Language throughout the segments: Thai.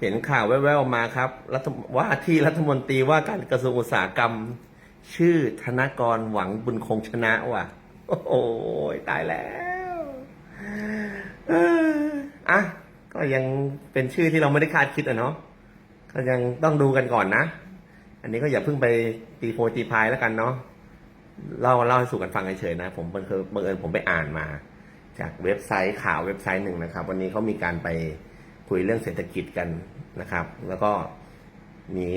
เห็นข่าวแว่วๆมาครับรัฐว่าที่รัฐมนตรีว่าการกระทรวงอุตสาหกรรม ชื่อธนกรหวังบุญคงชนะว่ะ โอ้โหตายแล้วอะก็ยังเป็นชื่อที่เราไม่ได้คาดคิดอะเนาะก็ยังต้องดูกันก่อนนะ อันนี้ก็อย่าเพิ่งไปตีโพตีพายแล้วกันเนาะเล่าเล่าให้สู่กันฟังเฉยๆนะ ผมเอิญบังเอิญผมไปอ่านมา จากเว็บไซต์ข่าวเว็บไซต์หนึ่งนะครับ วันนี้เขามีการไป คุยเรื่องเศรษฐกิจกันนะครับ แล้วก็มี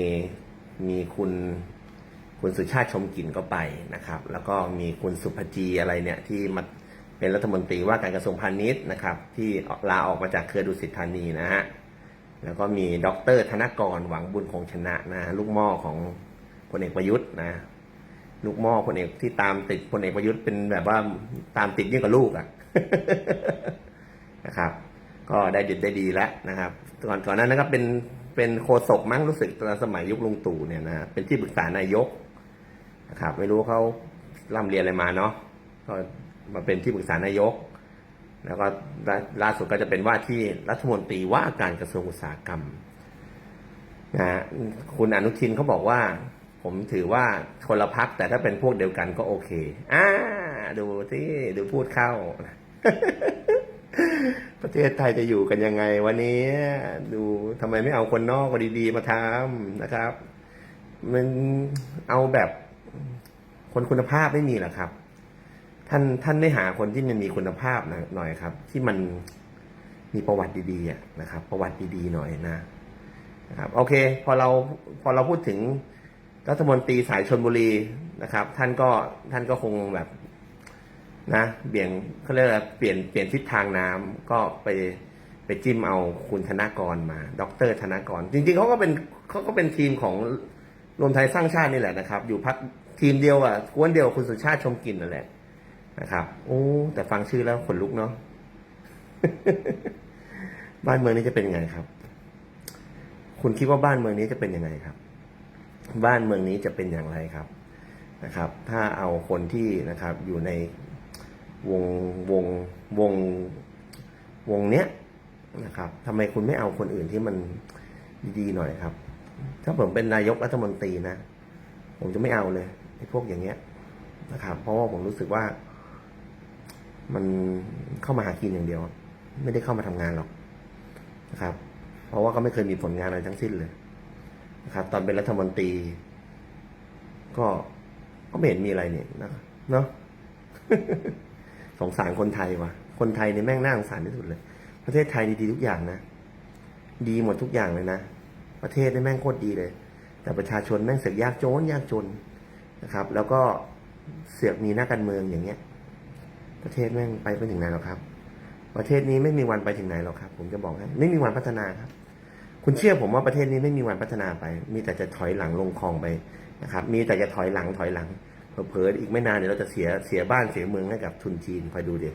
มีคุณคุณสุชาติชมกลิ่นก็ไปนะครับ แล้วก็มีคุณสุภจีอะไรเนี่ยที่มาเป็นรัฐมนตรีว่าการกระทรวงพาณิชย์นะครับ ที่ลาออกมาจากเครือดุสิตธานีนะฮะแล้วก็มีดรธนกรหวังบุญคงชนะนะลูกหม่อของพลเอกประยุทธ์นะลูกหม่อพลเอกที่ตามติดพลเอกประยุทธ์เป็นแบบว่าตามติดยิ่งกว่าลูกอะนะครับ ก็ได้ดิบได้ดีแล้วนะครับ ก่อนก่อนหนั้นนะครับเป็นเป็นโฆษกมั้งรู้สึกตอนสมัยยุคลุงตู่เนี่ยนะเป็นที่ปรึกษานายกนะครับ ไม่รู้เขาร่ำเรียนอะไรมาเนาะก็มาเป็นที่ปรึกษานายก แล้วก็ล่าสุดก็จะเป็นว่าที่รัฐมนตรีว่าการกระทรวงอุตสาหกรรมนะฮะคุณอนุทินเขาบอกว่า ผมถือว่าคนละพักแต่ถ้าเป็นพวกเดียวกันก็โอเค อ่า ดูที่ดูพูดเข้า ประเทศไทยจะอยู่กันยังไง วันนี้ดูทำไมไม่เอาคนนอกก็ดีๆมาทำนะครับ มันเอาแบบคนคุณภาพไม่มีหรอครับ ท่านท่านได้หาคนที่มันมีคุณภาพหน่อยหน่อยครับ ที่มันมีประวัติดีๆนะครับ ประวัติดีๆหน่อยนะนะครับ โอเค พอเราพอเราพูดถึงรัฐมนตรีสายชนบุรีนะครับ ท่านก็ท่านก็คงแบบ นะเบี่ยงเขาเรียกอะไรเปลี่ยนเปลี่ยนทิศทางน้ำก็ไปไปจิ้มเอาคุณธนากรมา ดรธนากร จริงๆเขาก็เป็นเขาก็เป็นทีมของรวมไทยสร้างชาตินี่แหละนะครับ อยู่พักทีมเดียวอะกวนเดียวคุณสุชาติชมกลิ่นนั่นแหละนะครับ โอ้แต่ฟังชื่อแล้วขนลุกเนาะบ้านเมืองนี้จะเป็นยังไงครับ คุณคิดว่าบ้านเมืองนี้จะเป็นยังไงครับ บ้านเมืองนี้จะเป็นอย่างไรครับนะครับ ถ้าเอาคนที่นะครับอยู่ใน วงวงวงวงเนี้ยนะครับทำไมคุณไม่เอาคนอื่นที่มันดีๆหน่อยครับ ถ้าผมเป็นนายกรัฐมนตรีนะ ผมจะไม่เอาเลยไอ้พวกอย่างเงี้ยนะครับ เพราะว่าผมรู้สึกว่า มันเข้ามาหากินอย่างเดียว ไม่ได้เข้ามาทำงานหรอกนะครับ เพราะว่าก็ไม่เคยมีผลงานอะไรทั้งสิ้นเลยนะครับ ตอนเป็นรัฐมนตรี ก็ก็ไม่เห็นมีอะไรเนี่ยนะเนาะ สงสารคนไทยวะคนไทยเนี่ยแม่งน่าสงสารที่สุดเลย ประเทศไทยดีๆทุกอย่างนะ ดีหมดทุกอย่างเลยนะ ประเทศเนี่ยแม่งโคตรดีเลย แต่ประชาชนแม่งเสือกยากจนยากจนนะครับ แล้วก็เสือกมีหนักการเมืองอย่างเงี้ย ประเทศแม่งไปไม่ถึงไหนหรอกครับ ประเทศนี้ไม่มีวันไปถึงไหนหรอกครับ ผมจะบอกให้ไม่มีวันพัฒนาครับ คุณเชื่อผมว่าประเทศนี้ไม่มีวันพัฒนาไป มีแต่จะถอยหลังลงคลองไปนะครับ มีแต่จะถอยหลังถอยหลัง เผลอๆอีกไม่นานเดี๋ยวเราจะเสียเสียบ้านเสียเมืองให้กับทุนจีนคอยดูเด็